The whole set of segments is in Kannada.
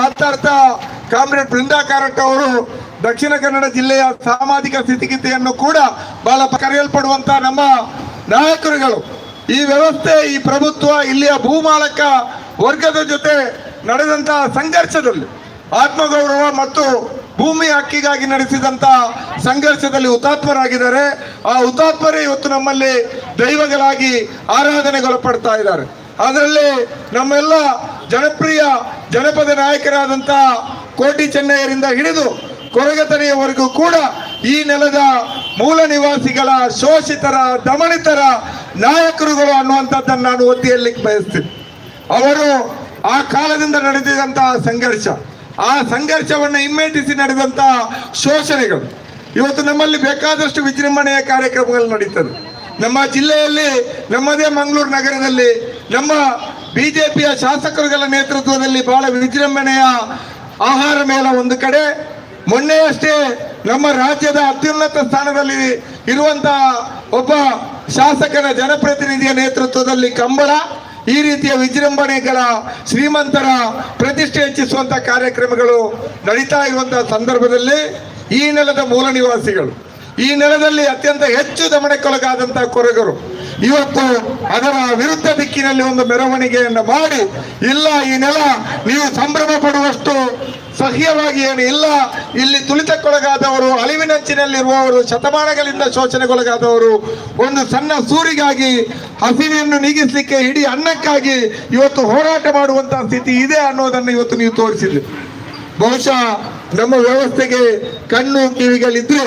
ಮಾತಾಡ್ತಾ ಕಾಮ್ರೇಡ್ ಬೃಂದಾ ಕಾರಟ್ ಅವರು ದಕ್ಷಿಣ ಕನ್ನಡ ಜಿಲ್ಲೆಯ ಸಾಮಾಜಿಕ ಸ್ಥಿತಿಗತಿಯನ್ನು ಕೂಡ ಬಹಳ ಕರೆಯಲ್ಪಡುವಂತ ನಮ್ಮ ನಾಯಕರುಗಳು. ಈ ವ್ಯವಸ್ಥೆ, ಈ ಪ್ರಭುತ್ವ ಇಲ್ಲಿಯ ಭೂಮಾಲಕ ವರ್ಗದ ಜೊತೆ ನಡೆದಂತಹ ಸಂಘರ್ಷದಲ್ಲಿ, ಆತ್ಮಗೌರವ ಮತ್ತು ಭೂಮಿ ಹಕ್ಕಿಗಾಗಿ ನಡೆಸಿದಂತ ಸಂಘರ್ಷದಲ್ಲಿ ಹುತಾತ್ಮರಾಗಿದ್ದಾರೆ. ಆ ಹುತಾತ್ಮರೇ ಇವತ್ತು ನಮ್ಮಲ್ಲಿ ದೈವಗಳಾಗಿ ಆರಾಧನೆಗೊಳಪಡ್ತಾ ಇದ್ದಾರೆ. ಅದರಲ್ಲಿ ನಮ್ಮೆಲ್ಲ ಜನಪ್ರಿಯ ಜನಪದ ನಾಯಕರಾದಂಥ ಕೋಟಿ ಚೆನ್ನಯ್ಯರಿಂದ ಹಿಡಿದು ಕೊರಗತನೆಯವರೆಗೂ ಕೂಡ ಈ ನೆಲದ ಮೂಲ ನಿವಾಸಿಗಳ ಶೋಷಿತರ, ದಮನಿತರ ನಾಯಕರುಗಳು ಅನ್ನುವಂಥದ್ದನ್ನು ನಾನು ಒತ್ತಿ ಹೇಳಲಿಕ್ಕೆ ಬಯಸ್ತೀನಿ. ಅವರು ಆ ಕಾಲದಿಂದ ನಡೆದಿದಂತಹ ಸಂಘರ್ಷ, ಆ ಸಂಘರ್ಷವನ್ನು ಹಿಮ್ಮೆಟ್ಟಿಸಿ ನಡೆದಂತಹ ಶೋಷಣೆಗಳು. ಇವತ್ತು ನಮ್ಮಲ್ಲಿ ಬೇಕಾದಷ್ಟು ವಿಜೃಂಭಣೆಯ ಕಾರ್ಯಕ್ರಮಗಳು ನಡೀತದೆ ನಮ್ಮ ಜಿಲ್ಲೆಯಲ್ಲಿ, ನಮ್ಮದೇ ಮಂಗಳೂರು ನಗರದಲ್ಲಿ, ನಮ್ಮ ಬಿಜೆಪಿಯ ಶಾಸಕರುಗಳ ನೇತೃತ್ವದಲ್ಲಿ ಬಹಳ ವಿಜೃಂಭಣೆಯ ಆಹಾರ ಮೇಳ ಒಂದು ಕಡೆ. ಮೊನ್ನೆಯಷ್ಟೇ ನಮ್ಮ ರಾಜ್ಯದ ಅತ್ಯುನ್ನತ ಸ್ಥಾನದಲ್ಲಿ ಇರುವಂತಹ ಒಬ್ಬ ಶಾಸಕನ ಜನಪ್ರತಿನಿಧಿಯ ನೇತೃತ್ವದಲ್ಲಿ ಕಂಬಳ. ಈ ರೀತಿಯ ವಿಜೃಂಭಣೆಗಳ ಶ್ರೀಮಂತರ ಪ್ರತಿಷ್ಠೆ ಹೆಚ್ಚಿಸುವಂತಹ ಕಾರ್ಯಕ್ರಮಗಳು ನಡೀತಾ ಇರುವಂತಹ ಸಂದರ್ಭದಲ್ಲಿ ಈ ನೆಲದ ಮೂಲ ನಿವಾಸಿಗಳು. ಈ ನೆಲದಲ್ಲಿ ಅತ್ಯಂತ ಹೆಚ್ಚು ದಮನಕ್ಕೊಳಗಾದಂತಹ ಕೊರಗರು. ಇವತ್ತು ಅದರ ವಿರುದ್ಧ ದಿಕ್ಕಿನಲ್ಲಿ ಒಂದು ಮೆರವಣಿಗೆಯನ್ನು ಮಾಡಿ, ಇಲ್ಲ ಈ ನೆಲ ನೀವು ಸಂಭ್ರಮ ಪಡುವಷ್ಟು ಸಹ್ಯವಾಗಿ ಏನು ಇಲ್ಲ, ಇಲ್ಲಿ ತುಳಿತಕ್ಕೊಳಗಾದವರು ಅಳಿವಿನಂಚಿನಲ್ಲಿರುವವರು ಶತಮಾನಗಳಿಂದ ಶೋಷಣೆಗೊಳಗಾದವರು ಒಂದು ಸಣ್ಣ ಸೂರಿಗಾಗಿ ಹಸಿವೆಯನ್ನು ನೀಗಿಸಲಿಕ್ಕೆ ಇಡೀ ಅನ್ನಕ್ಕಾಗಿ ಇವತ್ತು ಹೋರಾಟ ಮಾಡುವಂತಹ ಸ್ಥಿತಿ ಇದೆ ಅನ್ನೋದನ್ನು ಇವತ್ತು ನೀವು ತೋರಿಸಿದ್ರಿ. ಬಹುಶಃ ನಮ್ಮ ವ್ಯವಸ್ಥೆಗೆ ಕಣ್ಣು ಕಿವಿಗಳಿದ್ರೆ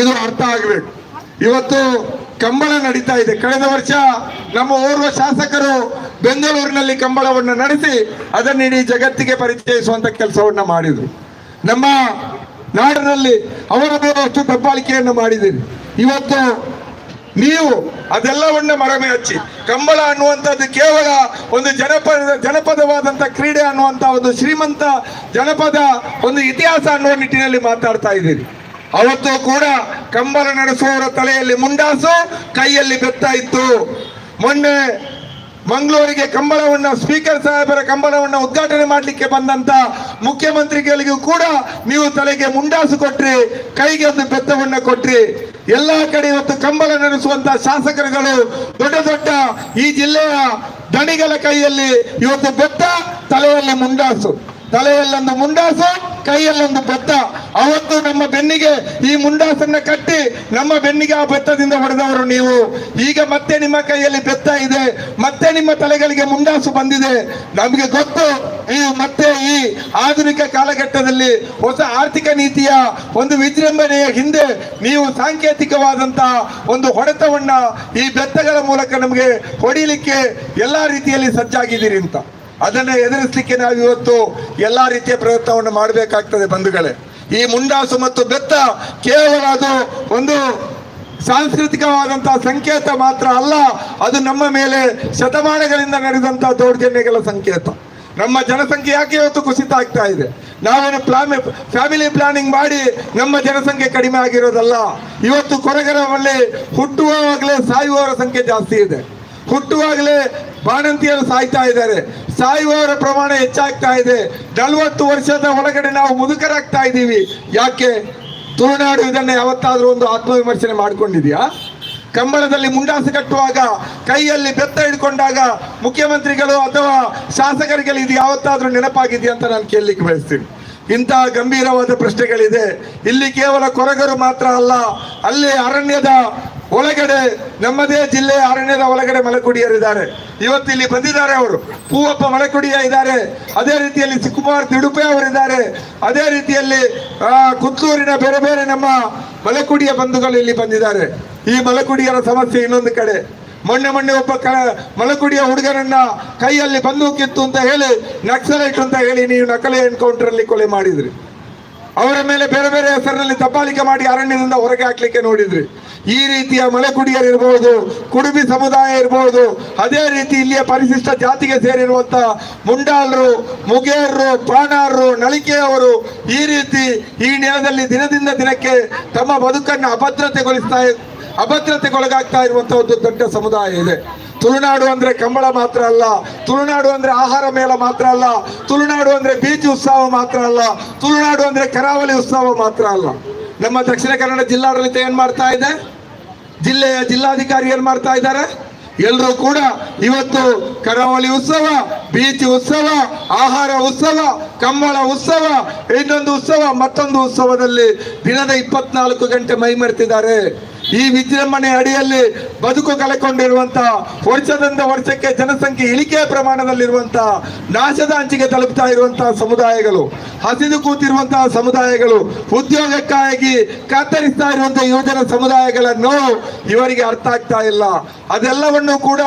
ಇದು ಅರ್ಥ ಆಗಬೇಕು. ಇವತ್ತು ಕಂಬಳ ನಡೀತಾ ಇದೆ. ಕಳೆದ ವರ್ಷ ನಮ್ಮ ಓರ್ವ ಶಾಸಕರು ಬೆಂಗಳೂರಿನಲ್ಲಿ ಕಂಬಳವನ್ನು ನಡೆಸಿ ಅದನ್ನು ಇಡೀ ಜಗತ್ತಿಗೆ ಪರಿಚಯಿಸುವಂತ ಕೆಲಸವನ್ನ ಮಾಡಿದ್ರು. ನಮ್ಮ ನಾಡಿನಲ್ಲಿ ಅವರ ಮೇಲೆ ಅಷ್ಟು ದಬ್ಬಾಳಿಕೆಯನ್ನು ಮಾಡಿದ್ದೀರಿ. ಇವತ್ತು ನೀವು ಅದೆಲ್ಲವನ್ನ ಮರಮೆ ಹಚ್ಚಿ, ಕಂಬಳ ಅನ್ನುವಂಥದ್ದು ಕೇವಲ ಒಂದು ಜನಪದ ಜನಪದವಾದಂಥ ಕ್ರೀಡೆ ಅನ್ನುವಂಥ ಒಂದು ಶ್ರೀಮಂತ ಜನಪದ ಒಂದು ಇತಿಹಾಸ ಅನ್ನುವ ನಿಟ್ಟಿನಲ್ಲಿ ಮಾತಾಡ್ತಾ ಇದ್ದೀರಿ. ಅವತ್ತು ಕೂಡ ಕಂಬಳ ನಡೆಸುವವರ ತಲೆಯಲ್ಲಿ ಮುಂಡಾಸು, ಕೈಯಲ್ಲಿ ಬೆತ್ತ ಇತ್ತು. ಮೊನ್ನೆ ಮಂಗಳೂರಿಗೆ ಕಂಬಳವನ್ನ, ಸ್ಪೀಕರ್ ಸಾಹೇಬರ ಕಂಬಳವನ್ನ ಉದ್ಘಾಟನೆ ಮಾಡಲಿಕ್ಕೆ ಬಂದಂತ ಮುಖ್ಯಮಂತ್ರಿಗಳಿಗೂ ಕೂಡ ನೀವು ತಲೆಗೆ ಮುಂಡಾಸು ಕೊಟ್ರಿ, ಕೈಗೆ ಒಂದು ಬೆತ್ತವನ್ನ ಕೊಟ್ರಿ. ಎಲ್ಲಾ ಕಡೆ ಇವತ್ತು ಕಂಬಳ ನಡೆಸುವಂತ ಶಾಸಕರುಗಳು ದೊಡ್ಡ ದೊಡ್ಡ ಈ ಜಿಲ್ಲೆಯ ದಣಿಗಳ ಕೈಯಲ್ಲಿ ಇವತ್ತು ಬೆತ್ತ, ತಲೆಯಲ್ಲಿ ಮುಂಡಾಸು. ತಲೆಯಲ್ಲೊಂದು ಮುಂಡಾಸು ಕೈಯಲ್ಲೊಂದು ಬೆತ್ತ ಅವತ್ತು ನಮ್ಮ ಬೆನ್ನಿಗೆ ಈ ಮುಂಡಾಸನ್ನ ಕಟ್ಟಿ ನಮ್ಮ ಬೆನ್ನಿಗೆ ಆ ಬೆತ್ತದಿಂದ ಹೊಡೆದವರು ನೀವು. ಈಗ ಮತ್ತೆ ನಿಮ್ಮ ಕೈಯಲ್ಲಿ ಬೆತ್ತ ಇದೆ, ಮತ್ತೆ ನಿಮ್ಮ ತಲೆಗಳಿಗೆ ಮುಂಡಾಸು ಬಂದಿದೆ. ನಮಗೆ ಗೊತ್ತು, ನೀವು ಮತ್ತೆ ಈ ಆಧುನಿಕ ಕಾಲಘಟ್ಟದಲ್ಲಿ ಹೊಸ ಆರ್ಥಿಕ ನೀತಿಯ ಒಂದು ವಿಜೃಂಭಣೆಯ ಹಿಂದೆ ನೀವು ಸಾಂಕೇತಿಕವಾದಂತಹ ಒಂದು ಹೊಡೆತವನ್ನ ಈ ಬೆತ್ತಗಳ ಮೂಲಕ ನಮಗೆ ಹೊಡಿಲಿಕ್ಕೆ ಎಲ್ಲಾ ರೀತಿಯಲ್ಲಿ ಸಜ್ಜಾಗಿದ್ದೀರಿ ಅಂತ. ಅದನ್ನ ಎದುರಿಸಲಿಕ್ಕೆ ನಾವು ಇವತ್ತು ಎಲ್ಲಾ ರೀತಿಯ ಪ್ರಯತ್ನವನ್ನು ಮಾಡಬೇಕಾಗ್ತದೆ ಬಂಧುಗಳೇ. ಈ ಮುಂಡಾಸು ಮತ್ತು ಬೆತ್ತ ಕೇವಲ ಅದು ಒಂದು ಸಾಂಸ್ಕೃತಿಕವಾದಂತಹ ಸಂಕೇತ ಮಾತ್ರ ಅಲ್ಲ, ಅದು ನಮ್ಮ ಮೇಲೆ ಶತಮಾನಗಳಿಂದ ನಡೆದಂತಹ ದೌರ್ಜನ್ಯಗಳ ಸಂಕೇತ. ನಮ್ಮ ಜನಸಂಖ್ಯೆ ಯಾಕೆ ಇವತ್ತು ಕುಸಿತ ಆಗ್ತಾ ಇದೆ? ನಾವೇನು ಪ್ಲಾನ್, ಫ್ಯಾಮಿಲಿ ಪ್ಲಾನಿಂಗ್ ಮಾಡಿ ನಮ್ಮ ಜನಸಂಖ್ಯೆ ಕಡಿಮೆ ಆಗಿರೋದಲ್ಲ. ಇವತ್ತು ಕೊರಗರವಲ್ಲಿ ಹುಟ್ಟುವಾಗಲೇ ಸಾಯುವವರ ಸಂಖ್ಯೆ ಜಾಸ್ತಿ ಇದೆ. ಹುಟ್ಟುವಾಗಲೇ ಬಾಣಂತಿಯರು ಸಾಯ್ತಾ ಇದ್ದಾರೆ. ಸಾಯುವವರ ಪ್ರಮಾಣ ಹೆಚ್ಚಾಗ್ತಾ ಇದೆ. ನಲವತ್ತು ವರ್ಷದ ಒಳಗಡೆ ನಾವು ಮುದುಕರಾಗ್ತಾ ಇದ್ದೀವಿ. ಯಾಕೆ? ತುಳುನಾಡು ಇದನ್ನ ಯಾವತ್ತಾದ್ರೂ ಒಂದು ಆತ್ಮವಿಮರ್ಶನೆ ಮಾಡಿಕೊಂಡಿದೆಯಾ? ಕಂಬಳದಲ್ಲಿ ಮುಂಡಾಸು ಕಟ್ಟುವಾಗ, ಕೈಯಲ್ಲಿ ಬೆತ್ತ ಹಿಡ್ಕೊಂಡಾಗ ಮುಖ್ಯಮಂತ್ರಿಗಳು ಅಥವಾ ಶಾಸಕರಿಗೆ ಇದು ಯಾವತ್ತಾದ್ರೂ ನೆನಪಾಗಿದೆಯಾ ಅಂತ ನಾನು ಕೇಳಲಿಕ್ಕೆ ಬಯಸ್ತೀನಿ. ಇಂತಹ ಗಂಭೀರವಾದ ಪ್ರಶ್ನೆಗಳಿದೆ. ಇಲ್ಲಿ ಕೇವಲ ಕೊರಗರು ಮಾತ್ರ ಅಲ್ಲ, ಅಲ್ಲಿ ಅರಣ್ಯದ ಒಳಗಡೆ ನಮ್ಮದೇ ಜಿಲ್ಲೆ ಅರಣ್ಯದ ಒಳಗಡೆ ಮಲೆಕುಡಿಯರಿದ್ದಾರೆ ಇವತ್ತು ಇಲ್ಲಿ ಬಂದಿದ್ದಾರೆ ಅವರು. ಪೂವಪ್ಪ ಮಲೆಕುಡಿಯ ಇದ್ದಾರೆ. ಅದೇ ರೀತಿಯಲ್ಲಿ ಸುಕುಮಾರ್ ತಿಡುಪೆ ಅವರಿದ್ದಾರೆ ಅದೇ ರೀತಿಯಲ್ಲಿ ಕುತ್ತೂರಿನ ಬೇರೆ ಬೇರೆ ನಮ್ಮ ಮಲೆಕುಡಿಯ ಬಂಧುಗಳು ಇಲ್ಲಿ ಬಂದಿದ್ದಾರೆ. ಈ ಮಲೆಕುಡಿಯರ ಸಮಸ್ಯೆ ಇನ್ನೊಂದು ಕಡೆ. ಮೊನ್ನೆ ಮೊನ್ನೆ ಒಬ್ಬ ಕ, ಮಲಕುಡಿಯ ಹುಡುಗನನ್ನ ಕೈಯಲ್ಲಿ ಬಂದೂಕಿತ್ತು ಅಂತ ಹೇಳಿ ನಕ್ಸಲೈಟ್ ಅಂತ ಹೇಳಿ ನೀವು ನಕಲಿ ಎನ್ಕೌಂಟರ್ ಅಲ್ಲಿ ಕೊಲೆ ಮಾಡಿದ್ರಿ. ಅವರ ಮೇಲೆ ಬೇರೆ ಬೇರೆ ಹೆಸರಿನಲ್ಲಿ ದಬ್ಬಾಳಿಕೆ ಮಾಡಿ ಅರಣ್ಯದಿಂದ ಹೊರಗೆ ಹಾಕ್ಲಿಕ್ಕೆ ನೋಡಿದ್ರಿ. ಈ ರೀತಿಯ ಮಲೆ ಇರಬಹುದು ಕುಡುಬಿ ಸಮುದಾಯ ಇರಬಹುದು ಅದೇ ರೀತಿ ಇಲ್ಲಿಯ ಪರಿಶಿಷ್ಟ ಜಾತಿಗೆ ಸೇರಿರುವಂತ ಮುಂಡಾಳರು ಮುಗೇರ್ರು, ಪಾಣಾರರು, ನಳಿಕೆಯವರು ಈ ರೀತಿ ಈ ನೆಲದಲ್ಲಿ ದಿನದಿಂದ ದಿನಕ್ಕೆ ತಮ್ಮ ಬದುಕನ್ನು ಅಭದ್ರತೆಗೊಳಿಸ್ತಾ, ಅಭದ್ರತೆಗೊಳಗಾಗ್ತಾ ಇರುವಂತಹ ಒಂದು ದೊಡ್ಡ ಸಮುದಾಯ ಇದೆ. ತುಳುನಾಡು ಅಂದ್ರೆ ಕಂಬಳ ಮಾತ್ರ ಅಲ್ಲ, ತುಳುನಾಡು ಅಂದ್ರೆ ಆಹಾರ ಮೇಳ ಮಾತ್ರ ಅಲ್ಲ, ತುಳುನಾಡು ಅಂದ್ರೆ ಬೀಚ್ ಉತ್ಸವ ಮಾತ್ರ ಅಲ್ಲ, ತುಳುನಾಡು ಅಂದ್ರೆ ಕರಾವಳಿ ಉತ್ಸವ ಮಾತ್ರ ಅಲ್ಲ. ನಮ್ಮ ದಕ್ಷಿಣ ಕನ್ನಡ ಜಿಲ್ಲಾಡಳಿತ ಏನ್ ಮಾಡ್ತಾ ಇದೆ? ಜಿಲ್ಲೆಯ ಜಿಲ್ಲಾಧಿಕಾರಿ ಏನ್ ಮಾಡ್ತಾ ಇದ್ದಾರೆ? ಎಲ್ಲರೂ ಕೂಡ ಇವತ್ತು ಕರಾವಳಿ ಉತ್ಸವ ಬೀಚ್ ಉತ್ಸವ, ಆಹಾರ ಉತ್ಸವ, ಕಂಬಳ ಉತ್ಸವ, ಇನ್ನೊಂದು ಉತ್ಸವ ಮತ್ತೊಂದು ಉತ್ಸವದಲ್ಲಿ ದಿನದ ಇಪ್ಪತ್ನಾಲ್ಕು ಗಂಟೆ ಮೈಮರೆತಿದ್ದಾರೆ. ಈ ವಿಜೃಂಭಣೆ ಅಡಿಯಲ್ಲಿ ಬದುಕು ಕಳೆಕೊಂಡಿರುವಂತ ವರ್ಷದಿಂದ ವರ್ಷಕ್ಕೆ ಜನಸಂಖ್ಯೆ ಇಳಿಕೆಯ ಪ್ರಮಾಣದಲ್ಲಿರುವಂತಹ ನಾಶದ ಅಂಚಿಗೆ ತಲುಪ್ತಾ ಇರುವಂತಹ ಸಮುದಾಯಗಳು, ಹಸಿದು ಕೂತಿರುವಂತಹ ಸಮುದಾಯಗಳು, ಉದ್ಯೋಗಕ್ಕಾಗಿ ಕತ್ತರಿಸ್ತಾ ಇರುವಂತಹ ಯುವಜನ ಸಮುದಾಯಗಳನ್ನು ಇವರಿಗೆ ಅರ್ಥ ಆಗ್ತಾ ಇಲ್ಲ. ಅದೆಲ್ಲವನ್ನು ಕೂಡ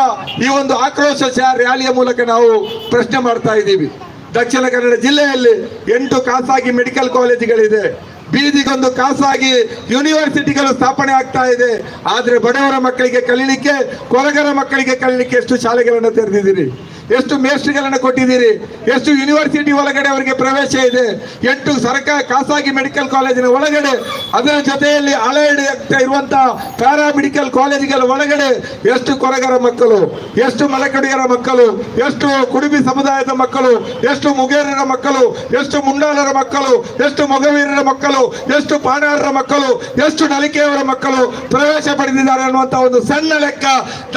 ಈ ಒಂದು ಆಕ್ರೋಶ ರ್ಯಾಲಿಯ ಮೂಲಕ ನಾವು ಪ್ರಶ್ನೆ ಮಾಡ್ತಾ ಇದ್ದೀವಿ. ದಕ್ಷಿಣ ಕನ್ನಡ ಜಿಲ್ಲೆಯಲ್ಲಿ ಎಂಟು ಖಾಸಗಿ ಮೆಡಿಕಲ್ ಕಾಲೇಜುಗಳಿದೆ. ಬೀದಿಗೊಂದು ಖಾಸಾಗಿ ಯೂನಿವರ್ಸಿಟಿಗಳು ಸ್ಥಾಪನೆ ಆಗ್ತಾ ಇದೆ. ಆದ್ರೆ ಬಡವರ ಮಕ್ಕಳಿಗೆ ಕಲೀಲಿಕ್ಕೆ, ಕೊರಗರ ಮಕ್ಕಳಿಗೆ ಕಲೀಲಿಕ್ಕೆ ಎಷ್ಟು ಶಾಲೆಗಳನ್ನು ತೆರೆದಿದ್ದೀರಿ? ಎಷ್ಟು ಮೇಸ್ಟ್ರಿಗಳನ್ನು ಕೊಟ್ಟಿದ್ದೀರಿ? ಎಷ್ಟು ಯೂನಿವರ್ಸಿಟಿ ಒಳಗಡೆ ಅವರಿಗೆ ಪ್ರವೇಶ ಇದೆ? ಎಂಟು ಸರ್ಕಾರ ಖಾಸಗಿ ಮೆಡಿಕಲ್ ಕಾಲೇಜಿನ ಒಳಗಡೆ, ಅದರ ಜೊತೆಯಲ್ಲಿ ಹಳೆಯಡಿ ಇರುವಂತಹ ಪ್ಯಾರಾ ಮೆಡಿಕಲ್ ಕಾಲೇಜುಗಳ ಒಳಗಡೆ ಎಷ್ಟು ಕೊರಗರ ಮಕ್ಕಳು, ಎಷ್ಟು ಮಲಕಡಿಗರ ಮಕ್ಕಳು, ಎಷ್ಟು ಕುಡುಬಿ ಸಮುದಾಯದ ಮಕ್ಕಳು, ಎಷ್ಟು ಮುಗೇರರ ಮಕ್ಕಳು, ಎಷ್ಟು ಮುಂಡಾಲರ ಮಕ್ಕಳು, ಎಷ್ಟು ಮೊಗವೀರರ ಮಕ್ಕಳು, ಎಷ್ಟು ಪಾಣಾರರ ಮಕ್ಕಳು, ಎಷ್ಟು ನಲಿಕೆಯವರ ಮಕ್ಕಳು ಪ್ರವೇಶ ಪಡೆದಿದ್ದಾರೆ ಅನ್ನುವಂತಹ ಒಂದು ಸಣ್ಣ ಲೆಕ್ಕ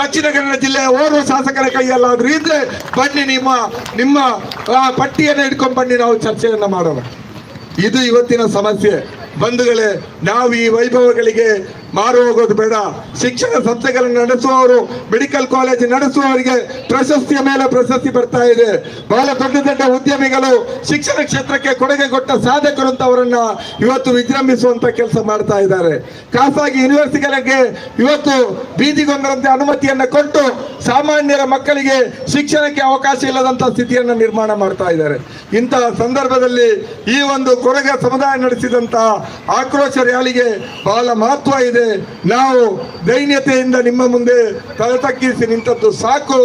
ದಕ್ಷಿಣ ಕನ್ನಡ ಜಿಲ್ಲೆಯ ಓರ್ವ ಶಾಸಕರ ಕೈಯಲ್ಲಾದ್ರೂ ಇದ್ರೆ ಬನ್ನಿ, ನಿಮ್ಮ ನಿಮ್ಮ ಪಟ್ಟಿಯನ್ನು ಹಿಡ್ಕೊಂಡು ಬನ್ನಿ, ನಾವು ಚರ್ಚೆಯನ್ನ ಮಾಡೋಣ. ಇದು ಇವತ್ತಿನ ಸಮಸ್ಯೆ. ಬಂಧುಗಳೇ, ನಾವು ಈ ವೈಭವಗಳಿಗೆ ಮಾರು ಹೋಗೋದು ಬೇಡ. ಶಿಕ್ಷಣ ಸಂಸ್ಥೆಗಳನ್ನು ನಡೆಸುವವರು ಮೆಡಿಕಲ್ ಕಾಲೇಜ್ ನಡೆಸುವವರಿಗೆ ಪ್ರಶಸ್ತಿಯ ಮೇಲೆ ಪ್ರಶಸ್ತಿ ಬರ್ತಾ ಇದೆ. ಬಹಳ ದೊಡ್ಡ ದೊಡ್ಡ ಉದ್ಯಮಿಗಳು ಶಿಕ್ಷಣ ಕ್ಷೇತ್ರಕ್ಕೆ ಕೊಡುಗೆ ಕೊಟ್ಟ ಸಾಧಕರು ಅಂತ ಅವರನ್ನ ಇವತ್ತು ವಿಜೃಂಭಿಸುವಂತ ಕೆಲಸ ಮಾಡ್ತಾ ಇದ್ದಾರೆ. ಖಾಸಗಿ ಯೂನಿವರ್ಸಿಟಿಗಳಿಗೆ ಇವತ್ತು ಬೀದಿಗೊಂದರಂತೆ ಅನುಮತಿಯನ್ನ ಕೊಟ್ಟು ಸಾಮಾನ್ಯರ ಮಕ್ಕಳಿಗೆ ಶಿಕ್ಷಣಕ್ಕೆ ಅವಕಾಶ ಇಲ್ಲದಂತ ಸ್ಥಿತಿಯನ್ನು ನಿರ್ಮಾಣ ಮಾಡ್ತಾ ಇದ್ದಾರೆ. ಇಂತಹ ಸಂದರ್ಭದಲ್ಲಿ ಈ ಒಂದು ಕೊರಗ ಸಮುದಾಯ ನಡೆಸಿದಂತ ಆಕ್ರೋಶ ರ್ಯಾಲಿಗೆ ಬಹಳ ಮಹತ್ವ ಇದೆ. ನಾವು ದೈನ್ಯತೆಯಿಂದ ನಿಮ್ಮ ಮುಂದೆ ತಲೆ ತಗ್ಗಿಸಿ ನಿಂತದ್ದು ಸಾಕು.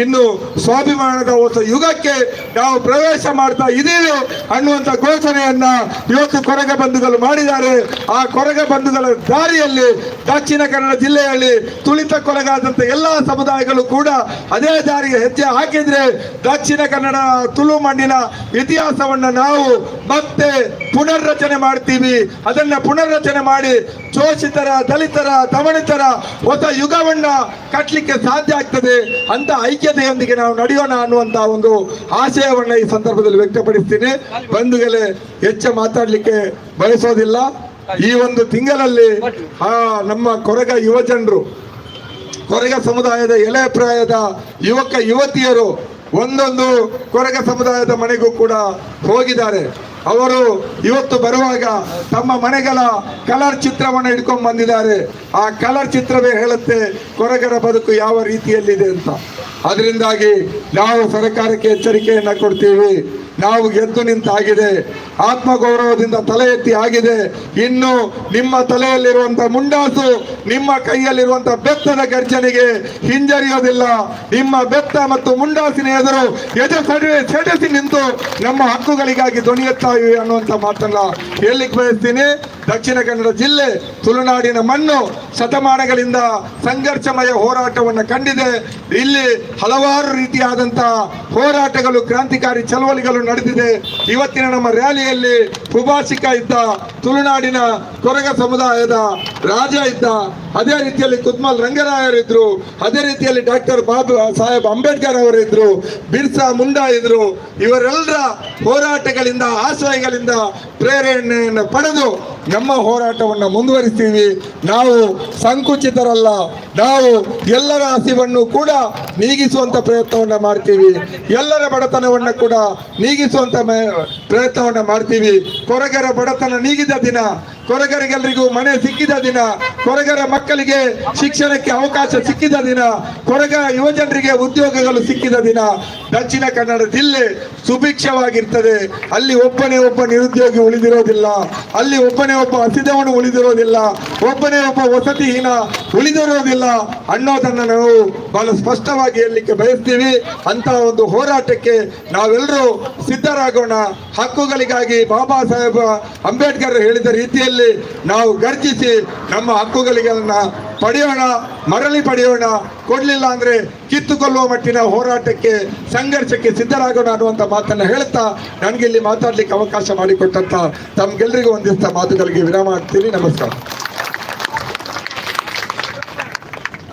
ಇನ್ನು ಸ್ವಾಭಿಮಾನದ ಹೊಸ ಯುಗಕ್ಕೆ ನಾವು ಪ್ರವೇಶ ಮಾಡ್ತಾ ಇದೀವಿ ಅನ್ನುವಂತ ಘೋಷಣೆಯನ್ನ ಇವತ್ತು ಕೊರಗ ಬಂಧುಗಳು ಮಾಡಿದ್ದಾರೆ. ಆ ಕೊರಗ ಬಂಧುಗಳ ದಾರಿಯಲ್ಲಿ ದಕ್ಷಿಣ ಕನ್ನಡ ಜಿಲ್ಲೆಯಲ್ಲಿ ತುಳಿತ ಕೊರಗಾದಂತ ಎಲ್ಲಾ ಸಮುದಾಯಗಳು ಕೂಡ ಅದೇ ದಾರಿಗೆ ಹೆಜ್ಜೆ ಹಾಕಿದ್ರೆ ದಕ್ಷಿಣ ಕನ್ನಡ ತುಳು ಮಣ್ಣಿನ ಇತಿಹಾಸವನ್ನ ನಾವು ಮತ್ತೆ ಪುನರ್ರಚನೆ ಮಾಡ್ತೀವಿ. ಅದನ್ನ ಪುನರ್ರಚನೆ ಮಾಡಿ ಶೋಷಿತರ ದಲಿತರ ದಮಣಿತರ ಹೊಸ ಯುಗವನ್ನ ಕಟ್ಟಲಿಕ್ಕೆ ಸಾಧ್ಯ ಆಗ್ತದೆ ಅಂತ ಐಕ್ಯತೆಯೊಂದಿಗೆ ನಾವು ನಡೆಯೋಣ ಅನ್ನುವಂತ ಒಂದು ಆಶಯವನ್ನ ಈ ಸಂದರ್ಭದಲ್ಲಿ ವ್ಯಕ್ತಪಡಿಸ್ತೀನಿ. ಬಂಧುಗಳೇ, ಹೆಚ್ಚು ಮಾತಾಡ್ಲಿಕ್ಕೆ ಬಯಸೋದಿಲ್ಲ. ಈ ಒಂದು ತಿಂಗಳಲ್ಲಿ, ಆ, ನಮ್ಮ ಕೊರಗ ಯುವಜನರು, ಕೊರಗ ಸಮುದಾಯದ ಎಳೆ ಪ್ರಾಯದ ಯುವಕ, ಯುವತಿಯರು ಒಂದೊಂದು ಕೊರಗ ಸಮುದಾಯದ ಮನೆಗೂ ಕೂಡ ಹೋಗಿದ್ದಾರೆ. ಅವರು ಇವತ್ತು ಬರುವಾಗ ತಮ್ಮ ಮನೆಗಳ ಕಲರ್ ಚಿತ್ರವನ್ನು ಹಿಡ್ಕೊಂಡು ಬಂದಿದ್ದಾರೆ. ಆ ಕಲರ್ ಚಿತ್ರವೇ ಹೇಳುತ್ತೆ, ಕೊರಗರ ಬದುಕು ಯಾವ ರೀತಿಯಲ್ಲಿದೆ ಅಂತ. ಅದರಿಂದಾಗಿ ನಾವು ಸರ್ಕಾರಕ್ಕೆ ಎಚ್ಚರಿಕೆಯನ್ನು ಕೊಡ್ತೀವಿ. ನಾವು ಗೆದ್ದು ನಿಂತಾಗಿದೆ. ಆತ್ಮಗೌರವದಿಂದ ತಲೆ ಎತ್ತಿ ಆಗಿದೆ. ಇನ್ನು ನಿಮ್ಮ ತಲೆಯಲ್ಲಿರುವಂತ ಮುಂಡಾಸು, ನಿಮ್ಮ ಕೈಯಲ್ಲಿರುವಂತ ಬೆತ್ತದ ಗರ್ಜನೆಗೆ ಹಿಂಜರಿಯೋದಿಲ್ಲ. ನಿಮ್ಮ ಬೆತ್ತ ಮತ್ತು ಮುಂಡಾಸಿನ ಎದುರು ಎದೆ ಸಡೆ ಸೆಡೆಸಿ ನಿಂತು ನಮ್ಮ ಹಕ್ಕುಗಳಿಗಾಗಿ ಎತ್ತಾ ಇವೆ ಅನ್ನುವಂತ ಮಾತನ್ನ ಹೇಳಲಿಕ್ಕೆ ಬಯಸ್ತೀನಿ. ದಕ್ಷಿಣ ಕನ್ನಡ ಜಿಲ್ಲೆ ತುಳುನಾಡಿನ ಮಣ್ಣು ಶತಮಾನಗಳಿಂದ ಸಂಘರ್ಷಮಯ ಹೋರಾಟವನ್ನು ಕಂಡಿದೆ. ಇಲ್ಲಿ ಹಲವಾರು ರೀತಿಯಾದಂತಹ ಹೋರಾಟಗಳು, ಕ್ರಾಂತಿಕಾರಿ ಚಳವಳಿಗಳು ನಡೆದಿದೆ. ಇವತ್ತಿನ ನಮ್ಮ ರ್ಯಾಲಿಯಲ್ಲಿ ಉಭಾಷಿಕ ಇದ್ದ, ತುಳುನಾಡಿನ ಕೊರಗ ಸಮುದಾಯದ ರಾಜ ಇದ್ದ, ಅದೇ ರೀತಿಯಲ್ಲಿ ಕುದ್ಮಲ್ ರಂಗರಾಯರಿದ್ರು ಅದೇ ರೀತಿಯಲ್ಲಿ ಡಾಕ್ಟರ್ ಬಾಬು ಸಾಹೇಬ್ ಅಂಬೇಡ್ಕರ್ ಅವರಿದ್ರು ಬಿರ್ಸಾ ಮುಂಡಾ ಇದ್ರು. ಇವರೆಲ್ಲರ ಹೋರಾಟಗಳಿಂದ, ಆಶ್ರಯಗಳಿಂದ ಪ್ರೇರಣೆಯನ್ನು ಪಡೆದು ನಮ್ಮ ಹೋರಾಟವನ್ನು ಮುಂದುವರಿಸ್ತೀವಿ. ನಾವು ಸಂಕುಚಿತರಲ್ಲ. ನಾವು ಎಲ್ಲರ ಹಸಿವನ್ನು ಕೂಡ ನೀಗಿಸುವಂತ ಪ್ರಯತ್ನವನ್ನು ಮಾಡ್ತೀವಿ. ಎಲ್ಲರ ಬಡತನವನ್ನು ಕೂಡ ನೀಗಿಸುವಂತ ಪ್ರಯತ್ನವನ್ನ ಮಾಡ್ತೀವಿ. ಕೊರಗರ ಬಡತನ ನೀಗಿದ ದಿನ ಕೊರಗರಿಗೆಲ್ಲರಿಗೂ ಮನೆ ಸಿಕ್ಕಿದ ದಿನ, ಕೊರಗರ ಮಕ್ಕಳಿಗೆ ಶಿಕ್ಷಣಕ್ಕೆ ಅವಕಾಶ ಸಿಕ್ಕಿದ ದಿನ, ಕೊರಗ ಯುವಜನರಿಗೆ ಉದ್ಯೋಗಗಳು ಸಿಕ್ಕಿದ ದಿನ. ದಕ್ಷಿಣ ಕನ್ನಡ ಜಿಲ್ಲೆ ಸುಭಿಕ್ಷವಾಗಿರ್ತದೆ. ಅಲ್ಲಿ ಒಬ್ಬನೇ ಒಬ್ಬ ನಿರುದ್ಯೋಗಿ ಉಳಿದಿರೋದಿಲ್ಲ. ಅಲ್ಲಿ ಒಬ್ಬನೇ ಒಬ್ಬ ಹಸಿದವನು ಉಳಿದಿರೋದಿಲ್ಲ. ಒಬ್ಬನೇ ಒಬ್ಬ ವಸತಿಹೀನ ಉಳಿದಿರೋದಿಲ್ಲ ಅನ್ನೋದನ್ನು ನಾವು ಬಹಳ ಸ್ಪಷ್ಟವಾಗಿ ಹೇಳಲಿಕ್ಕೆ ಬಯಸ್ತೀವಿ. ಅಂತ ಒಂದು ಹೋರಾಟಕ್ಕೆ ನಾವೆಲ್ಲರೂ ಸಿದ್ಧರಾಗೋಣ. ಹಕ್ಕುಗಳಿಗಾಗಿ ಬಾಬಾ ಸಾಹೇಬ್ ಅಂಬೇಡ್ಕರ್ ಹೇಳಿದ ರೀತಿಯಲ್ಲಿ ನಾವು ಗರ್ಜಿಸಿ ನಮ್ಮ ಹಕ್ಕುಗಳಿಗಳನ್ನ ಪಡೆಯೋಣ, ಮರಳಿ ಪಡೆಯೋಣ. ಕೊಡ್ಲಿಲ್ಲ ಅಂದ್ರೆ ಕಿತ್ತುಕೊಳ್ಳುವ ಮಟ್ಟಿನ ಹೋರಾಟಕ್ಕೆ, ಸಂಘರ್ಷಕ್ಕೆ ಸಿದ್ಧರಾಗೋಣ ಅನ್ನುವಂಥ ಮಾತನ್ನ ಹೇಳ್ತಾ ನನಗೆ ಇಲ್ಲಿ ಮಾತಾಡ್ಲಿಕ್ಕೆ ಅವಕಾಶ ಮಾಡಿಕೊಟ್ಟಂತ ತಮ್ಗೆಲ್ರಿಗೂ ಒಂದಿಷ್ಟ ಮಾತುಗಳಿಗೆ ವಿರಾಮ ಆಗ್ತೀನಿ ನಮಸ್ಕಾರ.